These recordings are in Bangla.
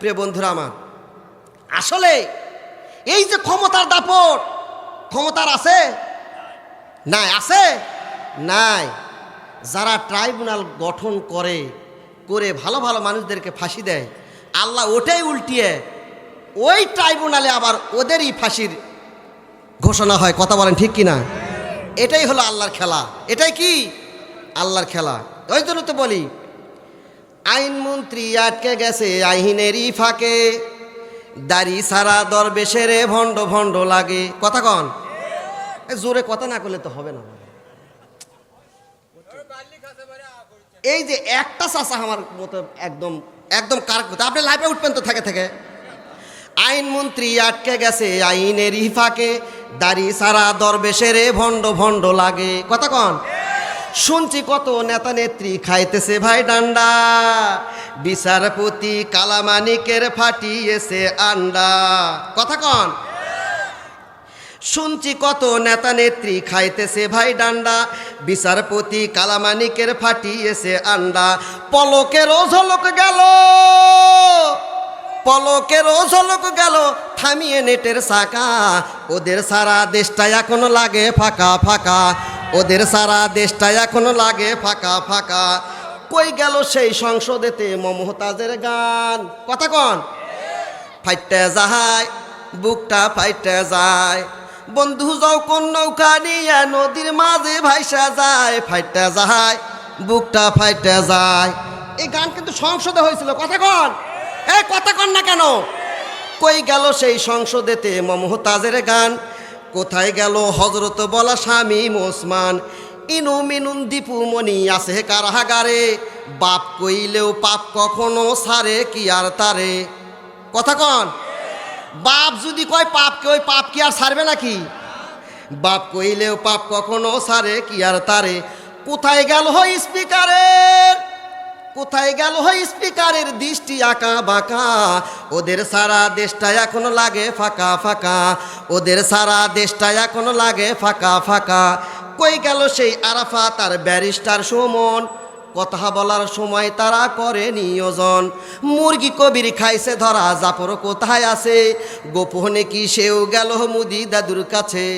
প্রিয় বন্ধুরা আমার, আসলে এই যে ক্ষমতার দাপট, ক্ষমতার আছে? নাই আছে? নাই। যারা ট্রাইব্যুনাল গঠন করে করে ভালো ভালো মানুষদেরকে ফাঁসি দেয়, আল্লাহ ওটাই উল্টিয়ে ওই ট্রাইব্যুনালে আবার ওদেরই ফাঁসির ঘোষণা হয়। কথা বলেন ঠিক কি না এটাই হলো আল্লাহর খেলা। এটাই কি? আল্লাহর খেলা। ওই জন্য তো বলি আইনমন্ত্রী আটকে গেছে আইনেরই ফাঁকে। দাড়ি সারা দরবেশেরে ভণ্ড ভণ্ড লাগে। কথা কন। জোরে কথা না করলে তো হবে না। এই যে একটা চাষা আমার মতো একদম একদম কার কথা। আপনি লাইফে উঠবেন তো থেকে থেকে। আইনমন্ত্রী আটকে গেছে আইনের ইফাকে দাড়ি সারা দরবেশেরে ভণ্ড ভণ্ড লাগে। কথা কন। শুনছি কত নেতা নেত্রী খাইতেছে ভাই ডান্ডা। বিচারপতি কালামানিকের ফাটিয়েছে আন্ডা। কথা কন। শুনছি কত নেতা নেত্রী খাইতেছে ভাই ডান্ডা। বিচারপতি কালামানিকের ফাটিয়েছে আন্ডা। পলকেরও ঝলক গেল। পলকেরও ঝলক গেল। থামিয়ে নেটের সাকা ওদের সারা দেশটা এখনও লাগে ফাঁকা ফাঁকা। ওদের সারা দেশটা এখনও লাগে ফাঁকা ফাঁকা। কই গেল সেই সংসদেতে মমতাজের গান? কথা কন। ফাইটে যাহায় বুকটা ফাইটে যায়। বন্ধু যাও কোন নৌকা নিয়ে নদীর মাঝে ভাইসা যায়, ফাইটে যাহায় বুকটা ফাইটে যায়। এই গান কিন্তু সংসদে হয়েছিল, কথা কন। এ কথা কন না কেন? কই গেল সেই সংসদেতে মমতাজের গান? কোথায় গেল হজরত বলা স্বামী মোসমান? ইনু মিনুন দীপু মনি আছে কারাগারে। বাপ কইলেও পাপ কখনো সারে কি আর তারে? কথা কন। বাপ যদি কয় পাপকে, ওই পাপ কি আর সারবে নাকি? বাপ কইলেও পাপ কখনো সারে কি আর তারে? কোথায় গেল স্পিকারের কোথায় গেল হয় স্পিকারের দৃষ্টি আঁকা বাঁকা? ওদের সারা দেশটা এখনও লাগে ফাঁকা ফাঁকা। ওদের সারা দেশটা এখনও লাগে ফাঁকা ফাঁকা। কই গেল সেই আরাফা তার ব্যারিস্টার সুমন? কথা বলার সময় তারা করে নিয়োজন। মুরগি কবির খাইছে ধরা, জাফর কোথায় আছে? গোপনে কি সেও গেল মুদি দাদুর কাছে?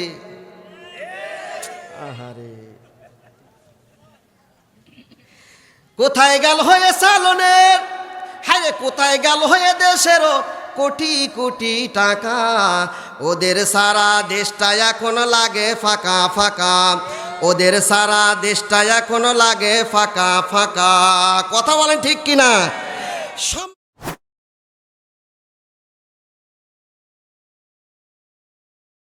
আহারে। কোথায় গেল হয়ে সালনের হায়, কোথায় গেল হয়ে দেশেরও কোটি কোটি টাকা? ওদের সারা দেশটা এখন লাগে ফাঁকা ফাঁকা। ওদের সারা দেশটা এখন লাগে ফাঁকা ফাঁকা। কথা বলেন ঠিক কিনা? সম